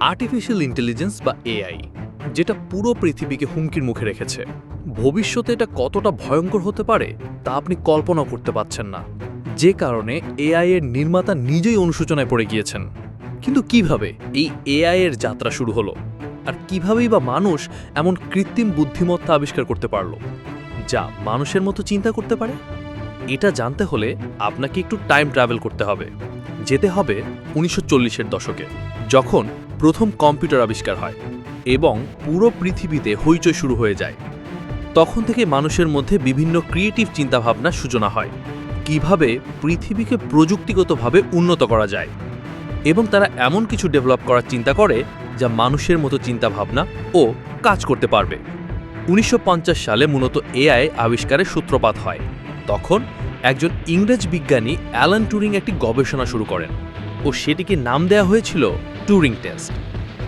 Artificial intelligence বা AI যেটা পুরো পৃথিবীকে হুমকির মুখে রেখেছে। ভবিষ্যতে এটা কতটা ভয়ঙ্কর হতে পারে, তা আপনি কল্পনাও করতে পারছেন না। যে কারণে এআই এর নির্মাতা নিজেই অনুশোচনায় পড়ে গিয়েছেন। কিন্তু কীভাবে এই এআই এর যাত্রা শুরু হলো? আর কিভাবেই বা মানুষ এমন কৃত্রিম বুদ্ধিমত্তা আবিষ্কার করতে পারল, যা মানুষের মতো চিন্তা করতে পারে? এটা জানতে হলে আপনাকে একটু টাইম ট্রাভেল করতে হবে। যেতে হবে উনিশশো দশকে, যখন প্রথম কম্পিউটার আবিষ্কার হয় এবং পুরো পৃথিবীতে হইচই শুরু হয়ে যায়। তখন থেকে মানুষের মধ্যে বিভিন্ন ক্রিয়েটিভ চিন্তাভাবনার সূচনা হয়, কীভাবে পৃথিবীকে প্রযুক্তিগতভাবে উন্নত করা যায় এবং তারা এমন কিছু ডেভেলপ করার চিন্তা করে যা মানুষের মতো চিন্তাভাবনা ও কাজ করতে পারবে। উনিশশো পঞ্চাশ সালে মূলত এআই আবিষ্কারের সূত্রপাত হয়। তখন একজন ইংরেজ বিজ্ঞানী অ্যালান টুরিং একটি গবেষণা শুরু করেন। ও সেটিকে নাম দেওয়া হয়েছিল টুরিং টেস্ট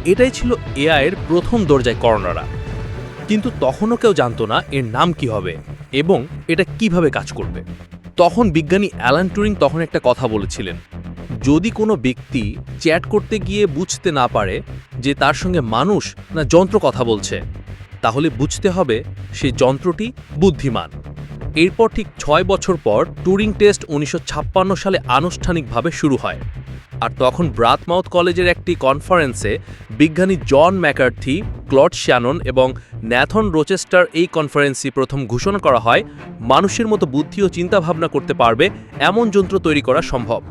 এটাই ছিল এআইয়ের প্রথম দরজায় করোনারা কিন্তু তখনও কেউ জানতো না এর নাম কি হবে এবং এটা কীভাবে কাজ করবে। তখন বিজ্ঞানী অ্যালান টুরিং তখন একটা কথা বলেছিলেন, যদি কোনো ব্যক্তি চ্যাট করতে গিয়ে বুঝতে না পারে যে তার সঙ্গে মানুষ না যন্ত্র কথা বলছে, তাহলে বুঝতে হবে সে যন্ত্রটি বুদ্ধিমান। এরপর ঠিক ছয় বছর পর টুরিং টেস্ট উনিশশো ছাপ্পান্ন সালে আনুষ্ঠানিকভাবে শুরু হয়। আর তখন ব্রাথমাউথ কলেজের একটি কনফারেন্সে বিজ্ঞানী জন ম্যাকার্থি, ক্লড শ্যানন এবং ন্যাথন রোচেস্টার এই কনফারেন্সই প্রথম ঘোষণা করা হয়, মানুষের মতো বুদ্ধি ও চিন্তাভাবনা করতে পারবে এমন যন্ত্র তৈরি করা সম্ভব।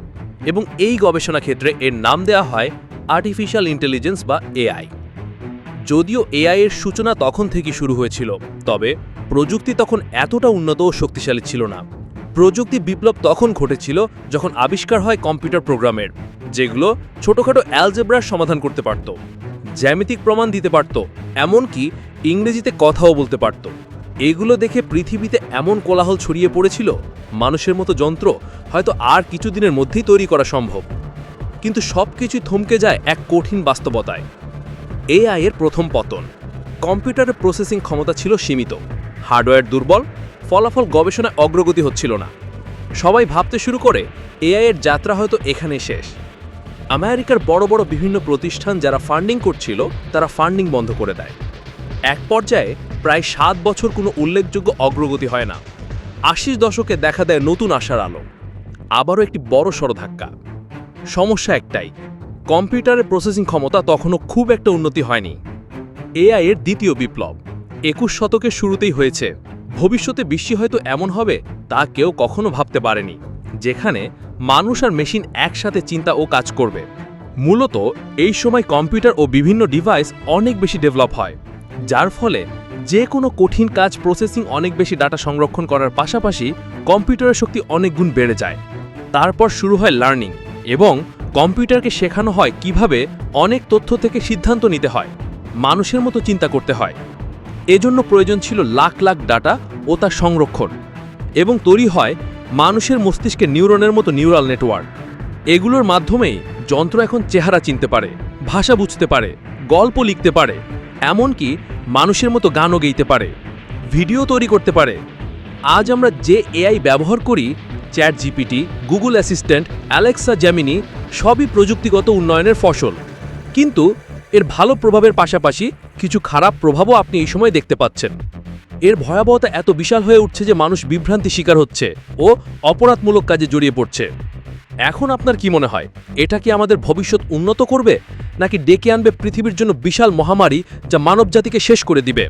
এবং এই গবেষণা ক্ষেত্রে এর নাম দেওয়া হয় আর্টিফিশিয়াল ইন্টেলিজেন্স বা এআই। যদিও এআই এর সূচনা তখন থেকে শুরু হয়েছিল, তবে প্রযুক্তি তখন এতটা উন্নত ও শক্তিশালী ছিল না। প্রযুক্তি বিপ্লব তখন ঘটেছিল যখন আবিষ্কার হয় কম্পিউটার প্রোগ্রামের, যেগুলো ছোটখাটো অ্যালজেব্রার সমাধান করতে পারত, জ্যামিতিক প্রমাণ দিতে পারত, এমনকি ইংরেজিতে কথাও বলতে পারত। এগুলো দেখে পৃথিবীতে এমন কোলাহল ছড়িয়ে পড়েছিল, মানুষের মতো যন্ত্র হয়তো আর কিছুদিনের মধ্যেই তৈরি করা সম্ভব। কিন্তু সবকিছুই থমকে যায় এক কঠিন বাস্তবতায়। এআই এর প্রথম পতন। কম্পিউটারের প্রসেসিং ক্ষমতা ছিল সীমিত। হার্ডওয়্যার দুর্বল ফলাফল গবেষণায় অগ্রগতি হচ্ছিল না। সবাই ভাবতে শুরু করে, এআই এর যাত্রা হয়তো এখানেই শেষ। আমেরিকার বড় বড় বিভিন্ন প্রতিষ্ঠান যারা ফান্ডিং করছিল, তারা ফান্ডিং বন্ধ করে দেয়। এক পর্যায়ে প্রায় সাত বছর কোনো উল্লেখযোগ্য অগ্রগতি হয় না। আশির দশকে দেখা দেয় নতুন আশার আলো। আবারও একটি বড় সড় ধাক্কা। সমস্যা একটাই, কম্পিউটারের প্রসেসিং ক্ষমতা তখনও খুব একটা উন্নতি হয়নি। এআই এর দ্বিতীয় বিপ্লব, একুশ শতকের শুরুতেই হয়েছে। ভবিষ্যতে বিশ্বে হয়তো এমন হবে তা কেউ কখনো ভাবতে পারেনি, যেখানে মানুষ আর মেশিন একসাথে চিন্তা ও কাজ করবে। মূলত এই সময় কম্পিউটার ও বিভিন্ন ডিভাইস অনেক বেশি ডেভেলপ হয়, যার ফলে যে কোনো কঠিন কাজ প্রসেসিং অনেক বেশি ডাটা সংরক্ষণ করার পাশাপাশি কম্পিউটারের শক্তি অনেক গুণ বেড়ে যায়। তারপর শুরু হয় লার্নিং এবং কম্পিউটারকে শেখানো হয় কীভাবে অনেক তথ্য থেকে সিদ্ধান্ত নিতে হয়, মানুষের মতো চিন্তা করতে হয়। এজন্য প্রয়োজন ছিল লাখ লাখ ডাটা ও তার সংরক্ষণ। এবং তৈরি হয় মানুষের মস্তিষ্কে নিউরনের মতো নিউরাল নেটওয়ার্ক। এগুলোর মাধ্যমেই যন্ত্র এখন চেহারা চিনতে পারে, ভাষা বুঝতে পারে, গল্প লিখতে পারে, এমনকি মানুষের মতো গানও গেইতে পারে, ভিডিও তৈরি করতে পারে। আজ আমরা যে এআই ব্যবহার করি chat GPT Google assistant, Alexa Gemini, সবই প্রযুক্তিগত উন্নয়নের ফসল। কিন্তু এর ভালো প্রভাবের পাশাপাশি কিছু খারাপ প্রভাবও আপনি এই সময় দেখতে পাচ্ছেন। এর ভয়াবহতা এত বিশাল হয়ে উঠছে যে মানুষ বিভ্রান্তি শিকার হচ্ছে ও অপরাধমূলক কাজে জড়িয়ে পড়ছে। এখন আপনার কি মনে হয়, এটা কি আমাদের ভবিষ্যৎ উন্নত করবে, নাকি ডেকে আনবে পৃথিবীর জন্য বিশাল মহামারী যা মানবজাতিকে শেষ করে দিবে?